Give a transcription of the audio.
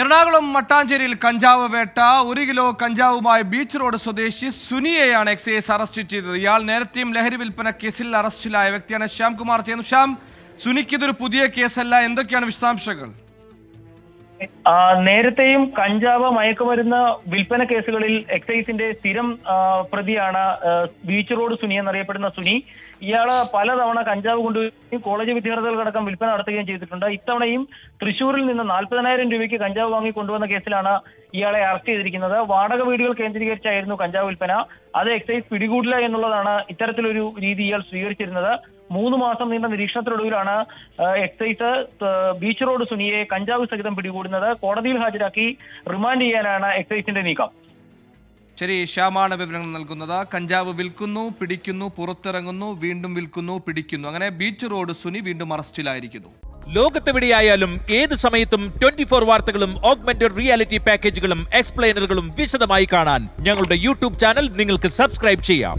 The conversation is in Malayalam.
എറണാകുളം മട്ടാഞ്ചേരിയിൽ കഞ്ചാവ് വേട്ട ഒരു കിലോ കഞ്ചാവുമായി ബീച്ച് റോഡ് സ്വദേശി സുനിയെയാണ് എക്സൈസ് അറസ്റ്റ് ചെയ്തത്. ഇയാൾ നേരത്തെയും ലഹരി വിൽപ്പന കേസിൽ അറസ്റ്റിലായ വ്യക്തിയാണ് ശ്യാം കുമാർ ചെയ്യുന്നു ശ്യാം സുനിക്ക് ഇതൊരു പുതിയ കേസല്ല. എന്തൊക്കെയാണ് വിശദാംശങ്ങൾ? നേരത്തെയും കഞ്ചാവ് മയക്കുമരുന്ന് വിൽപ്പന കേസുകളിൽ എക്സൈസിന്റെ സ്ഥിരം പ്രതിയാണ് ബീച്ച് റോഡ് സുനി എന്നറിയപ്പെടുന്ന സുനി. ഇയാൾ പലതവണ കഞ്ചാവ് കൊണ്ടുപോയി കോളേജ് വിദ്യാർത്ഥികൾക്കടക്കം വിൽപ്പന നടത്തുകയും ചെയ്തിട്ടുണ്ട്. ഇത്തവണയും തൃശൂരിൽ നിന്ന് നാൽപ്പതിനായിരം രൂപയ്ക്ക് കഞ്ചാവ് വാങ്ങി കൊണ്ടുവന്ന കേസിലാണ് ഇയാളെ അറസ്റ്റ് ചെയ്തിരിക്കുന്നത്. വാടക വീടുകൾ കേന്ദ്രീകരിച്ചായിരുന്നു കഞ്ചാവ് വിൽപ്പന. അത് എക്സൈസ് പിടികൂടില്ല എന്നുള്ളതാണ് ഇത്തരത്തിലൊരു രീതി ഇയാൾ സ്വീകരിച്ചിരുന്നത്. മൂന്ന് മാസം നീണ്ട നിരീക്ഷണത്തിനൊടുവിലാണ് എക്സൈസ് ബീച്ച് റോഡ് സുനിയെ കഞ്ചാവ് സഹിതം പിടികൂടുന്നത്. കോടതിയിൽ ഹാജരാക്കി റിമാൻഡ് ചെയ്യാനാണ് എക്സൈസിന്റെ നീക്കം. ശരി ശ്യാമാണ് വിവരങ്ങൾ നൽകുന്നത്. കഞ്ചാവ് വിൽക്കുന്നു പിടിക്കുന്നു പുറത്തിറങ്ങുന്നു വീണ്ടും വിൽക്കുന്നു പിടിക്കുന്നു. അങ്ങനെ ബീച്ച് റോഡ് സുനി വീണ്ടും അറസ്റ്റിലായിരിക്കുന്നു. ലോകത്തെവിടെയായാലും ഏത് സമയത്തും ട്വന്റി ഫോർ വാർത്തകളും ഓഗ്മെന്റഡ് റിയാലിറ്റി പാക്കേജുകളും എക്സ്പ്ലെയിനറുകളും വിശദമായി കാണാൻ ഞങ്ങളുടെ യൂട്യൂബ് ചാനൽ നിങ്ങൾക്ക് സബ്സ്ക്രൈബ് ചെയ്യാം.